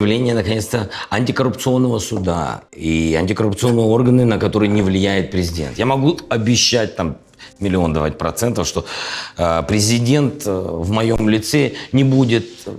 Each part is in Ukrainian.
Появление, наконец-то, антикоррупционного суда и антикоррупционные органы, на которые не влияет президент. Я могу обещать там миллион давать процентов, что э, президент э, в моем лице не будет э,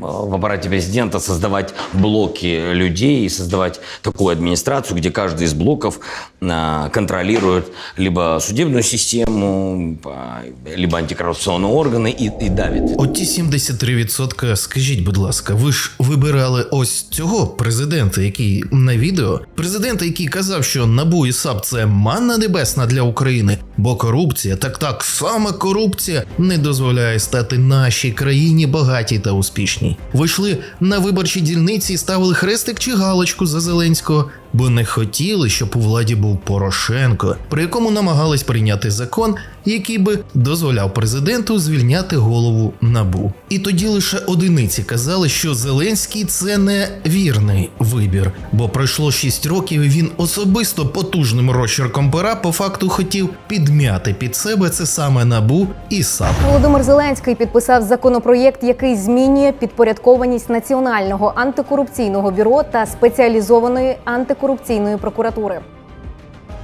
в аппарате президента создавать блоки людей и создавать такую администрацию, где каждый из блоков э, контролирует либо судебную систему, э, либо антикоррупционные органы и, и давит. Оті 73%, скажіть, будь ласка, ви ж вибирали ось цього президента, який на відео, президента, який казав, що НАБУ і САП це манна небесна для України, бо корупція, так так, саме корупція не дозволяє стати нашій країні багатій та успішній. Ви йшли на виборчі дільниці і ставили хрестик чи галочку за Зеленського, бо не хотіли, щоб у владі був Порошенко, при якому намагались прийняти закон, який би дозволяв президенту звільняти голову набу. І тоді лише одиниці казали, що Зеленський це не вірний вибір, бо пройшло 6 років, і він особисто потужним розчерком пера по факту хотів підмяти під себе це саме набу і САП. Володимир Зеленський підписав законопроєкт, який змінює підпорядкованість Національного антикорупційного бюро та спеціалізованої антикорупційної прокуратури.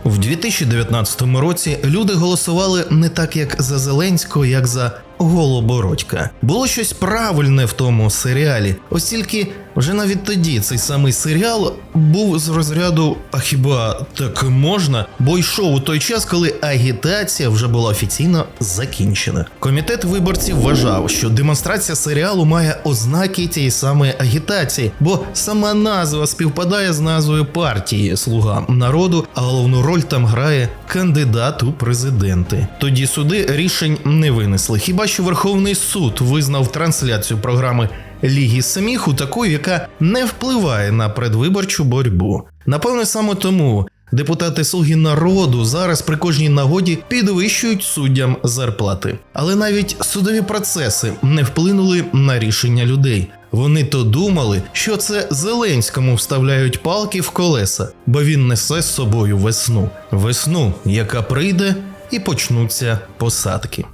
В 2019 році люди голосували не так, як за Зеленського, як за Голобородька. Було щось правильне в тому серіалі, ось тільки вже навіть тоді цей самий серіал був з розряду А хіба так можна? Бо йшов у той час, коли агітація вже була офіційно закінчена. Комітет виборців вважав, що демонстрація серіалу має ознаки тієї самої агітації, бо сама назва співпадає з назвою партії Слуга народу, а головну роль там грає кандидат у президенти. Тоді суди рішень не винесли. Хіба що Верховний суд визнав трансляцію програми Ліги сміху такою, яка не впливає на предвиборчу боротьбу. Напевне, саме тому. Депутати Слуги народу зараз при кожній нагоді підвищують суддям зарплати. Але навіть судові процеси не вплинули на рішення людей. Вони то думали, що це Зеленському вставляють палки в колеса, бо він несе з собою весну. Весну, яка прийде, і почнуться посадки.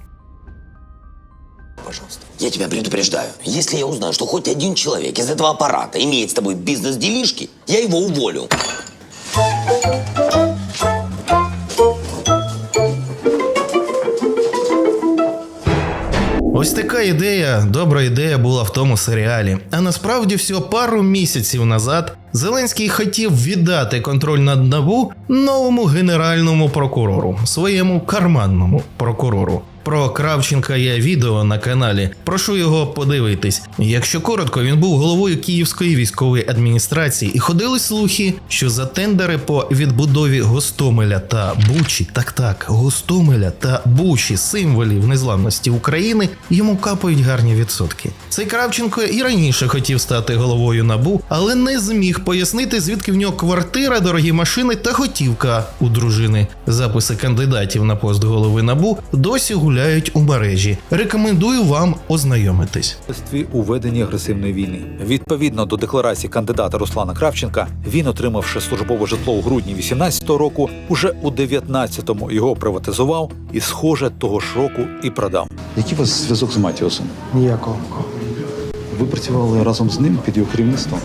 Пожалуйста. Я тебя предупреждаю. Если я узнаю, что хоть один человек из этого аппарата имеет с тобой бизнес-делишки, я его уволю. Ось така ідея, добра ідея була в тому серіалі. А насправді всього пару місяців назад Зеленський хотів віддати контроль над набу новому генеральному прокурору, своєму карманному прокурору. Про Кравченка є відео на каналі. Прошу його подивитись. Якщо коротко, він був головою Київської військової адміністрації, і ходили слухи, що за тендери по відбудові Гостомеля та Бучі, так так, Гостомеля та Бучі, символів незламності України, йому капають гарні відсотки. Цей Кравченко і раніше хотів стати головою набу, але не зміг пояснити, звідки в нього квартира, дорогі машини та готівка у дружини. Записи кандидатів на пост голови набу досі гуляють у мережі. Рекомендую вам ознайомитись. участі у веденні агресивної війни. Відповідно до декларації кандидата Руслана Кравченка, він, отримавши службове житло у грудні 18-го року, уже у 19-му його приватизував і, схоже, того ж року і продав. Який у вас зв'язок з Матіосом? Ніякого. Ви працювали разом з ним під його керівництвом?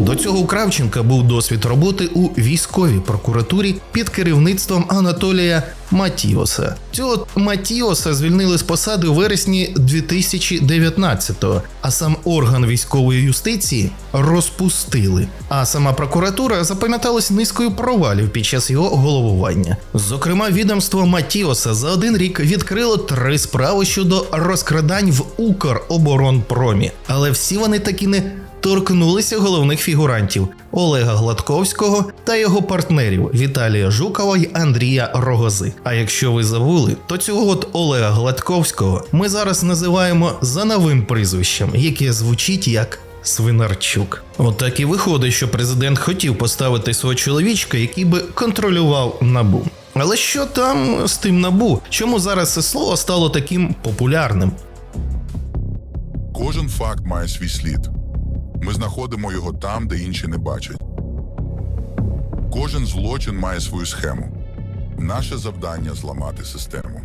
До цього у Кравченка був досвід роботи у військовій прокуратурі під керівництвом Анатолія Матіоса. Цього Матіоса звільнили з посади у вересні 2019-го, а сам орган військової юстиції розпустили. А сама прокуратура запам'яталась низкою провалів під час його головування. Зокрема, відомство Матіоса за один рік відкрило три справи щодо розкрадань в Укроборонпромі, але всі вони таки не торкнулися головних фігурантів Олега Гладковського та його партнерів Віталія Жукова й Андрія Рогози. А якщо ви забули, то цього от Олега Гладковського ми зараз називаємо за новим прізвищем, яке звучить як. Свинарчук. Отак і виходить, що президент хотів поставити свого чоловічка, який би контролював набу. Але що там з тим набу? Чому зараз це слово стало таким популярним? Кожен факт має свій слід. Ми знаходимо його там, де інші не бачать. Кожен злочин має свою схему. Наше завдання зламати систему.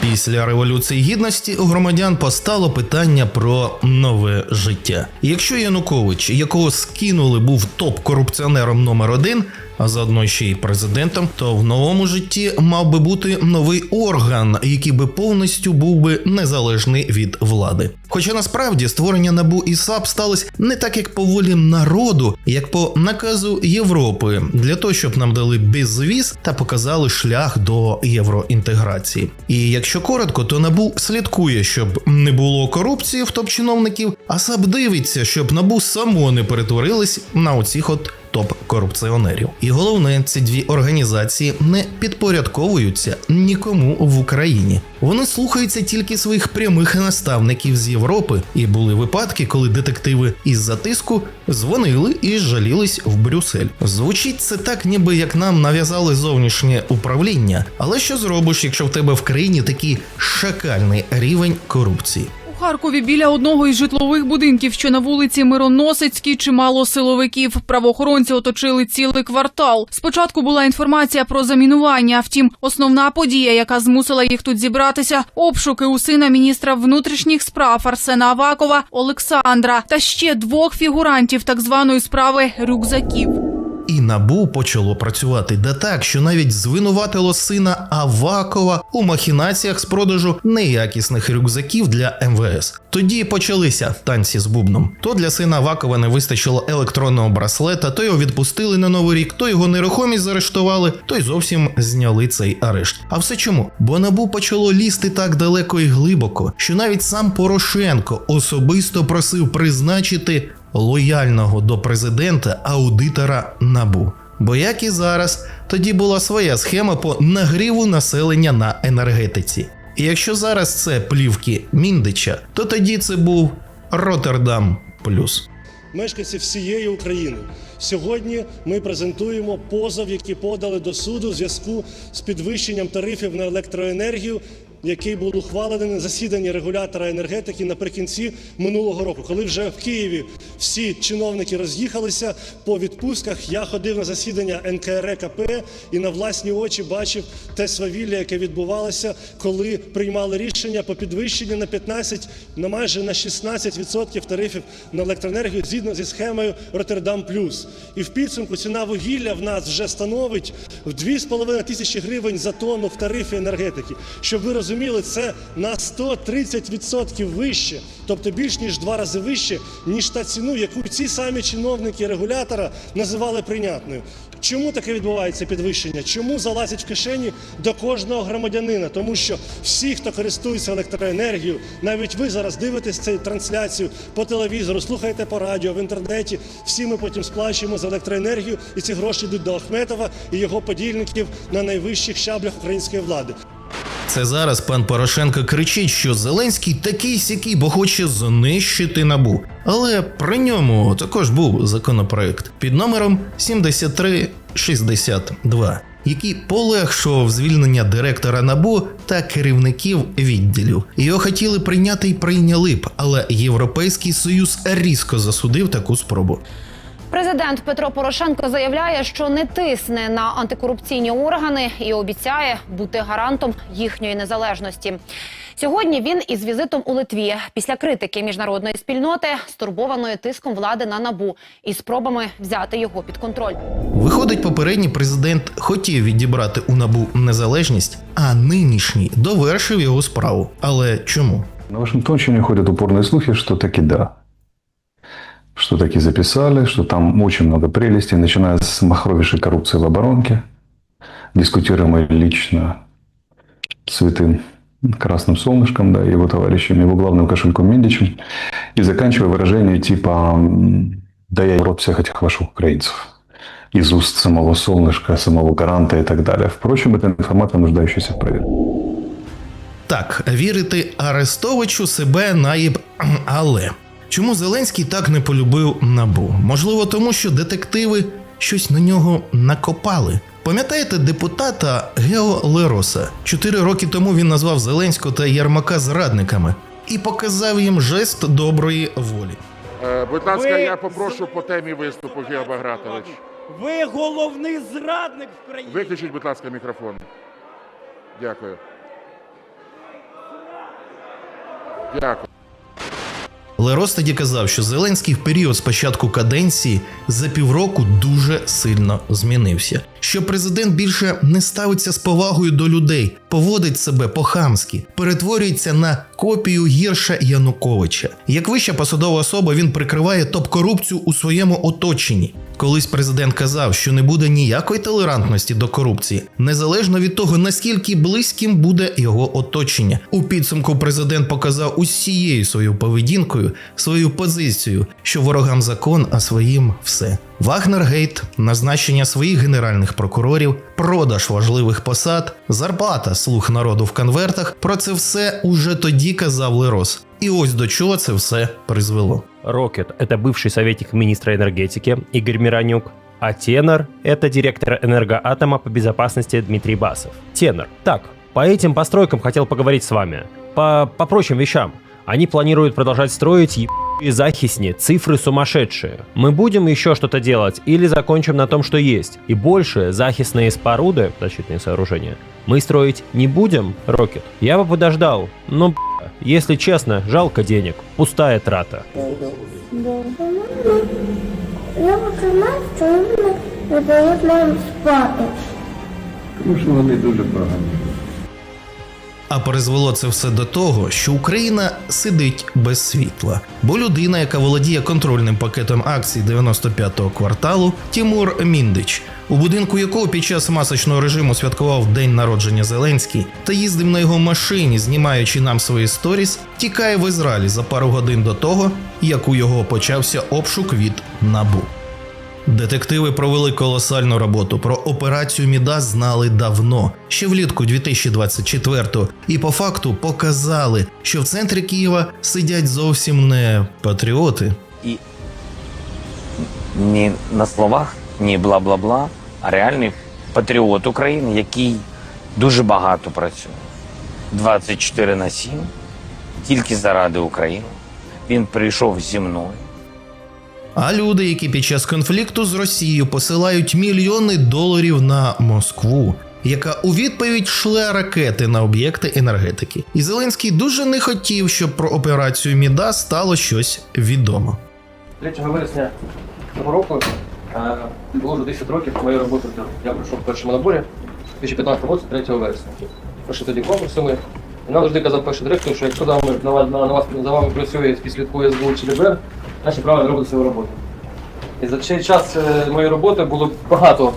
Після революції гідності у громадян постало питання про нове життя. Якщо Янукович, якого скинули, був топ-корупціонером номер один, а заодно ще й президентом, то в новому житті мав би бути новий орган, який би повністю був би незалежний від влади. Хоча насправді створення набу і САП сталося не так, як по волі народу, як по наказу Європи, для того, щоб нам дали безвіз та показали шлях до євроінтеграції. І якщо коротко, то набу слідкує, щоб не було корупції в топ-чиновників, а САП дивиться, щоб набу само не перетворилось на оцих от топ-корупціонерів. І головне, ці дві організації не підпорядковуються нікому в Україні. Вони слухаються тільки своїх прямих наставників з Європи, і були випадки, коли детективи із затиску дзвонили і жалілись в Брюссель. Звучить це так, ніби як нам нав'язали зовнішнє управління. Але що зробиш, якщо в тебе в країні такий шакальний рівень корупції? Харкові біля одного із житлових будинків, що на вулиці Мироносицькій, чимало силовиків. Правоохоронці оточили цілий квартал. Спочатку була інформація про замінування. Втім, основна подія, яка змусила їх тут зібратися, обшуки у сина міністра внутрішніх справ Арсена Авакова Олександра та ще двох фігурантів так званої справи рюкзаків. І набу почало працювати да так, що навіть звинуватило сина Авакова у махінаціях з продажу неякісних рюкзаків для МВС. Тоді почалися танці з бубном. То для сина Авакова не вистачило електронного браслета, то його відпустили на новий рік, то його нерухомість заарештували, то й зовсім зняли цей арешт. А все чому? Бо набу почало лізти так далеко і глибоко, що навіть сам Порошенко особисто просив призначити лояльного до президента аудитора набу. Бо як і зараз, тоді була своя схема по нагріву населення на енергетиці. І якщо зараз це плівки Міндича, то тоді це був Роттердам плюс. мешканці всієї України. Сьогодні ми презентуємо позов, який подали до суду в зв'язку з підвищенням тарифів на електроенергію, який був ухвалений на засіданні регулятора енергетики наприкінці минулого року, коли вже в Києві всі чиновники роз'їхалися по відпустках. Я ходив на засідання НКРЕКП і на власні очі бачив те свавілля, яке відбувалося, коли приймали рішення по підвищенню на 15, на майже на 16% тарифів на електроенергію згідно зі схемою Роттердам Плюс. І в підсумку ціна вугілля в нас вже становить в 2,5 тисячі гривень за тонну в тарифі енергетики. Щоб ви розуміли, це на 130% вище, тобто більш ніж два рази вище, ніж та ціну, яку ці самі чиновники регулятора називали прийнятною. Чому таке відбувається підвищення? Чому залазять в кишені до кожного громадянина? Тому що всі, хто користується електроенергією, навіть ви зараз дивитесь цю трансляцію по телевізору, слухаєте по радіо, в інтернеті. Всі ми потім сплачуємо за електроенергію, і ці гроші йдуть до Ахметова і його подільників на найвищих щаблях української влади. Це зараз пан Порошенко кричить, що Зеленський такий сякий, бо хоче знищити набу. Але при ньому також був законопроект під номером 7362, який полегшував звільнення директора набу та керівників відділів. Його хотіли прийняти і прийняли б, але Європейський Союз різко засудив таку спробу. Президент Петро Порошенко заявляє, що не тисне на антикорупційні органи і обіцяє бути гарантом їхньої незалежності. Сьогодні він із візитом у Литві після критики міжнародної спільноти, стурбованої тиском влади на набу і спробами взяти його під контроль. Виходить, попередній президент хотів відібрати у набу незалежність, а нинішній довершив його справу. Але чому? На Вашингтонщине ходят упорные слухи, что таки да Что таки записали, что там очень много прелестей, начиная с махровейшей коррупции в оборонке, дискутируемой лично святым красным солнышком, да, и его товарищем, его главным кошельком Мендичем, и заканчивая выражение типа м, «да я в рот всех этих ваших украинцев» из уст самого солнышка, самого гаранта и так далее. Впрочем, это информация, нуждающаяся в проверке. Так, вірити Арестовичу себе наїб, але чому Зеленський так не полюбив набу? Можливо, тому що детективи щось на нього накопали. Пам'ятаєте депутата Гео Лероса? Чотири роки тому він назвав Зеленського та Єрмака зрадниками і показав їм жест доброї волі. Е, Будь ласка, Ви я попрошу по темі виступу, Гео Багратович. Ви головний зрадник в країні. Виключіть, будь ласка, мікрофон. Дякую. Дякую. Лерос тоді казав, що Зеленський в період спочатку каденції за півроку дуже сильно змінився. Що президент більше не ставиться з повагою до людей, поводить себе по-хамськи, перетворюється на копію гірша Януковича. Як вища посадова особа він прикриває топ-корупцію у своєму оточенні. Колись президент казав, що не буде ніякої толерантності до корупції, незалежно від того, наскільки близьким буде його оточення. У підсумку президент показав усією своєю поведінкою свою позицію, що ворогам закон, а своїм все. Вагнергейт, назначення своїх генеральних прокурорів, продаж важливих посад, зарплата слуг народу в конвертах. Про це все уже тоді казав Лерос. І ось до чого це все призвело. Рокет – это бывший советник министра энергетики Игорь Миронюк, а Тенор – это директор энергоатома по безопасности Дмитрий Басов. Тенор. Так, по этим постройкам хотел поговорить с вами. По, по прочим вещам. Они планируют продолжать строить ебаные захисни, цифры сумасшедшие. Мы будем еще что-то делать или закончим на том, что есть. И больше захисные споруды, защитные сооружения, мы строить не будем, Рокет. Я бы подождал, но, если честно, жалко денег. Пустая трата. Я починаю, що вони не дають нам спати. Тому що вони дуже погані. А призвело це все до того, що Україна сидить без світла. Бо людина, яка володіє контрольним пакетом акцій 95-го кварталу, Тімур Міндич, у будинку якого під час масочного режиму святкував день народження Зеленський та їздив на його машині, знімаючи нам свої сторіс, тікає в Ізраїлі за пару годин до того, як у його почався обшук від набу. Детективи провели колосальну роботу. Про операцію Мідас знали давно, ще влітку 2024-го, і по факту показали, що в центрі Києва сидять зовсім не патріоти, И не на словах, не бла-бла-бла, а реальний патріот України, який дуже багато працює. 24 на 7, тільки заради України. Він прийшов зі мною. А люди, які під час конфлікту з Росією посилають мільйони доларів на Москву, яка у відповідь шле ракети на об'єкти енергетики. І Зеленський дуже не хотів, щоб про операцію Міда стало щось відомо. 3 вересня цього року е, було вже 10 років моєї роботи. Я прийшов в першому наборі 2015 році, 3 вересня. Прийшли тоді конкурсами. І нам завжди казав перший директор, що якщо на, вас- за вами працює і слідкує СБУ чи ДБР, значить правильно робить свою роботу. І за цей час е, моєї роботи було багато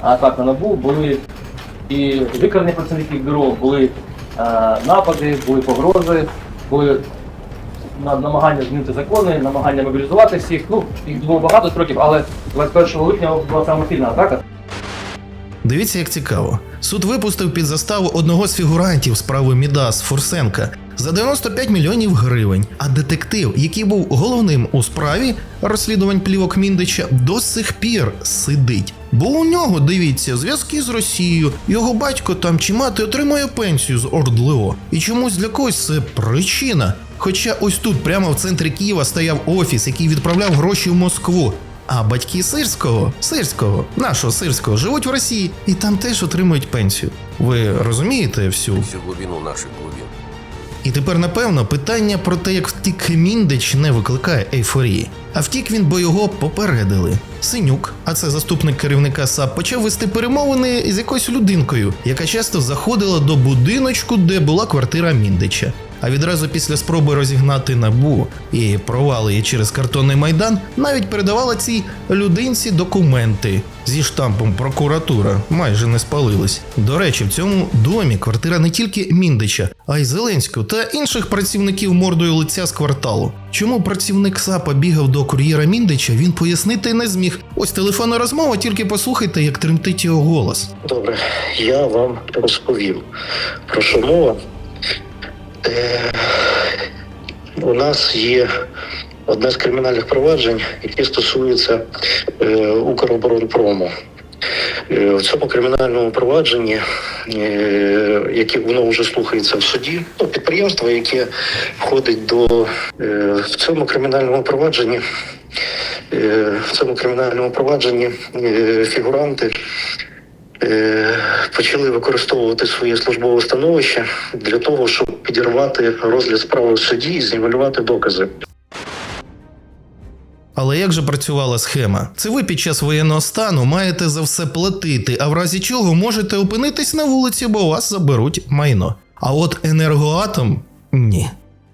атак на НАБУ, були і викрадені працівників бюро, були е, напади, були погрози, були намагання змінити закони, намагання мобілізувати всіх. Ну, їх було багато строків, але 21 липня була саме сильна атака. Дивіться, як цікаво. Суд випустив під заставу одного з фігурантів справи Мідас Фурсенка за 95 мільйонів гривень. А детектив, який був головним у справі розслідувань плівок Міндича, до сих пір сидить. Бо у нього, дивіться, зв'язки з Росією, його батько там чи мати отримує пенсію з Ордлео. І чомусь для когось це причина. Хоча ось тут, прямо в центрі Києва, стояв офіс, який відправляв гроші в Москву. А батьки сирського, сирського, нашого сирського, живуть в Росії і там теж отримують пенсію. Ви розумієте всю Всю глубину наших глубин. І тепер, напевно, питання про те, як втік Міндич, не викликає ейфорії. А втік він, бо його попередили. Синюк, а це заступник керівника САП, почав вести перемовини з якоюсь людинкою, яка часто заходила до будиночку, де була квартира Міндича. А відразу після спроби розігнати набу і провали її через картонний майдан, навіть передавала цій людинці документи зі штампом прокуратура, майже не спалились. До речі, в цьому домі квартира не тільки Міндича, а й Зеленського та інших працівників мордою лиця з кварталу. Чому працівник САПа бігав до кур'єра Міндича, він пояснити не зміг. Ось телефонна розмова, тільки послухайте, як тремтить його голос. Добре, я вам розповім про що мова. Е, у нас є одне з кримінальних проваджень, яке стосується е, Укроборонпрому. Е, В цьому кримінальному провадженні, яке воно вже слухається в суді, ну, підприємство, яке входить до в цьому кримінальному провадженні, в цьому кримінальному провадженні фігуранти почали використовувати своє службове становище для того, щоб підірвати розгляд справи в суді і знівелювати докази. Але як же працювала схема? Це ви під час воєнного стану маєте за все платити, а в разі чого можете опинитись на вулиці, бо вас заберуть майно. А от енергоатом ні.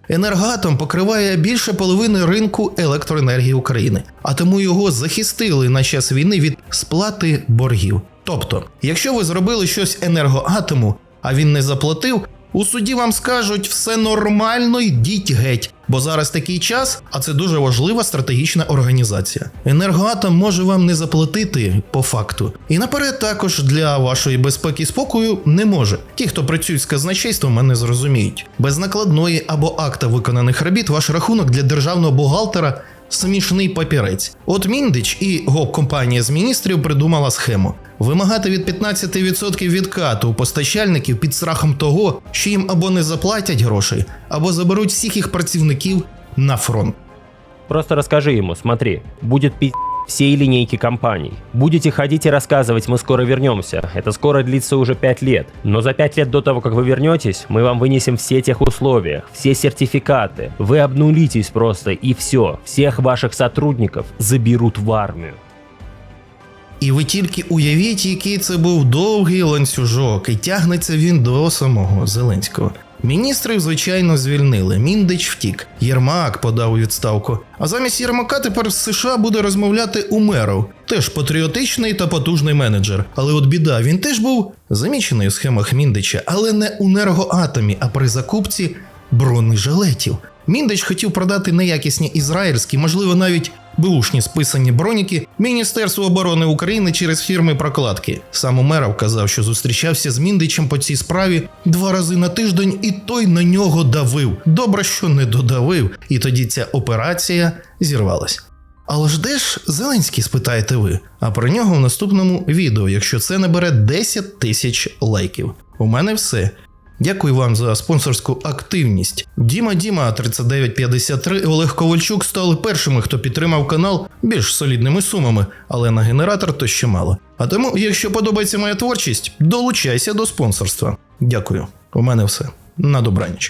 Енергоатом покриває більше половини ринку електроенергії України, а тому його захистили на час війни від сплати боргів. Тобто, якщо ви зробили щось енергоатому, а він не заплатив, у суді вам скажуть все нормально, йдіть геть. Бо зараз такий час, а це дуже важлива стратегічна організація. Енергоатом може вам не заплатити по факту. І наперед також для вашої безпеки спокою не може. Ті, хто працюють з казначейством, мене зрозуміють. Без накладної або акта виконаних робіт ваш рахунок для державного бухгалтера смішний папірець. От Міндич і гоп-компанія з міністрів придумала схему. Вимагати від 15% відкату у постачальників під страхом того, що їм або не заплатять грошей, або заберуть всіх їх працівників на фронт. Просто розкажи йому, смотри, буде пи*** всей линейки компаний. Будете ходить и рассказывать, мы скоро вернемся. Это скоро длится уже 5 лет. Но за 5 лет до того, как вы вернетесь, мы вам вынесем все тех условия, все сертификаты. Вы обнулитесь просто и все. Всех ваших сотрудников заберут в армию. І ви тільки уявіть, який це був довгий ланцюжок, і тягнеться він до самого Зеленського. Міністрів, звичайно, звільнили. Міндич втік. Єрмак подав у відставку. А замість Єрмака тепер з США буде розмовляти Умеров, теж патріотичний та потужний менеджер. Але от біда, він теж був замічений у схемах Міндича, але не у енергоатомі, а при закупці бронежилетів. Міндич хотів продати неякісні ізраїльські, можливо, навіть беушні списані броніки Міністерству оборони України через фірми прокладки. Сам Умеров казав, що зустрічався з Міндичем по цій справі два рази на тиждень, і той на нього давив. Добре, що не додавив, і тоді ця операція зірвалась. Але ж де ж Зеленський, спитаєте ви? А про нього в наступному відео, якщо це набере 10 тисяч лайків. У мене все. Дякую вам за спонсорську активність. Діма Діма 3953 і Олег Ковальчук стали першими, хто підтримав канал більш солідними сумами, але на генератор то ще мало. А тому, якщо подобається моя творчість, долучайся до спонсорства. Дякую. У мене все. На добраніч.